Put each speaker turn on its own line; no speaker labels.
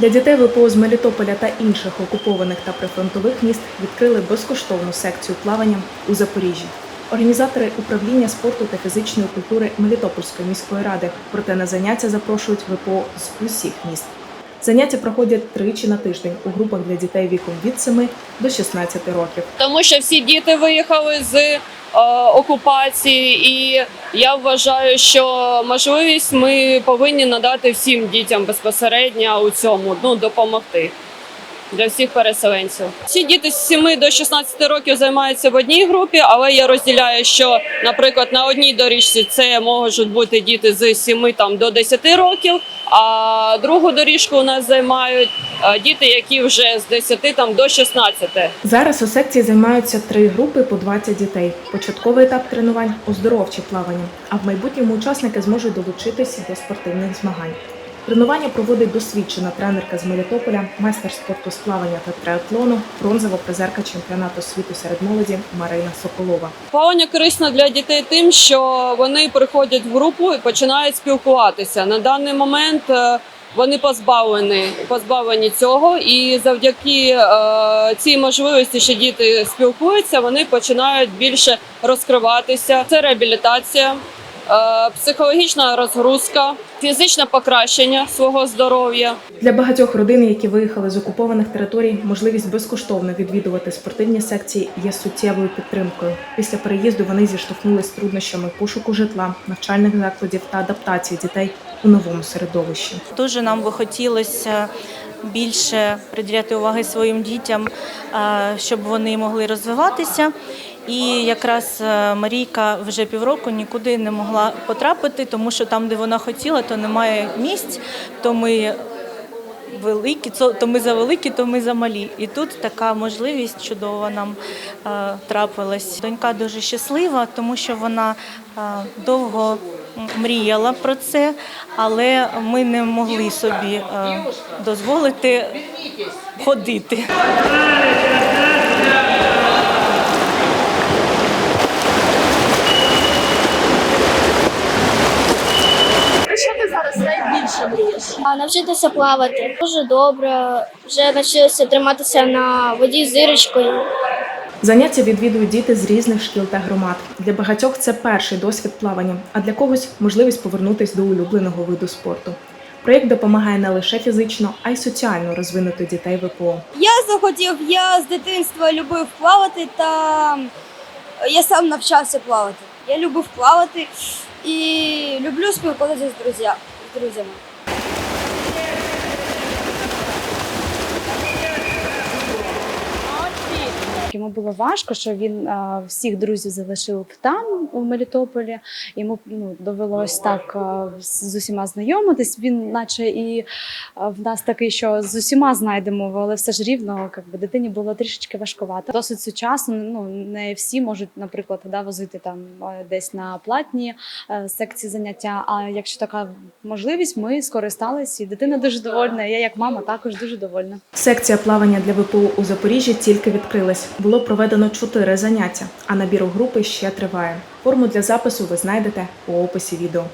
Для дітей ВПО з Мелітополя та інших окупованих та прифронтових міст відкрили безкоштовну секцію плавання у Запоріжжі. Організатори управління спорту та фізичної культури Мелітопольської міської ради, проте на заняття запрошують ВПО з усіх міст. Заняття проходять тричі на тиждень у групах для дітей віком від 7 до 16 років.
тому що всі діти виїхали з окупації, і я вважаю, що можливість ми повинні надати всім дітям безпосередньо у цьому ну допомогти. Для всіх переселенців всі діти з 7 до 16 років займаються в одній групі, але я розділяю, що, наприклад, на одній доріжці це можуть бути діти з 7 там до 10 років. А другу доріжку у нас займають е, діти, які вже з 10 там до 16.
Зараз у секції займаються три групи по 20 дітей. Початковий етап тренувань оздоровче плавання, а в майбутньому учасники зможуть долучитися до спортивних змагань. Тренування проводить досвідчена тренерка з Мелітополя, майстер спорту з плавання та триатлону, бронзова призерка чемпіонату світу серед молоді Марина Соколова.
Плавання корисно для дітей тим, що вони приходять в групу і починають спілкуватися. На даний момент е, вони позбавлені, позбавлені цього, і завдяки е, цій можливості, що діти спілкуються, вони починають більше розкриватися. Це реабілітація. Е, Психологічна розгрузка, фізичне покращення свого здоров'я.
Для багатьох родин, які виїхали з окупованих територій, можливість безкоштовно відвідувати спортивні секції є суттєвою підтримкою. Після переїзду вони зіштовхнулися з труднощами пошуку житла, навчальних закладів та адаптації дітей у новому середовищі.
Дуже нам би хотілося більше приділяти уваги своїм дітям, е, щоб вони могли розвиватися. І якраз е, Марійка вже півроку нікуди не могла потрапити, тому що там, де вона хотіла, то немає місць, то ми великі, то ми за великі, то ми за малі. І тут така можливість чудова нам е, трапилась. Донька дуже щаслива, тому що вона довго мріяла про це, але ми не могли собі е, дозволити ходити.
А навчитися плавати дуже добре. Вже навчилися триматися на воді з зирочкою.
Заняття відвідують діти з різних шкіл та громад. Для багатьох це перший досвід плавання, а для когось можливість повернутися до улюбленого виду спорту. Проєкт допомагає не лише фізично, а й соціально розвинути дітей ВПО.
Я захотів, я з дитинства любив плавати та я сам навчався плавати. Я любив плавати і люблю спілкуватися з друзя- з друзями.
Йому було важко, що він а, всіх друзів залишив там у Мелітополі. Йому ну, довелось так а, з усіма знайомитись. Він, наче і а, в нас такий, що з усіма знайдемо, але все ж рівно, якби дитині було трішечки важкувато. Досить сучасно. Ну не всі можуть, наприклад, да, возити там десь на платні е, секції заняття. А якщо така можливість, ми скористались, і дитина дуже довольна. Я як мама також дуже довольна.
Секція плавання для ВПО у Запоріжжі тільки відкрилась. Було проведено чотири заняття, а набір у групи ще триває. Форму для запису ви знайдете у описі відео.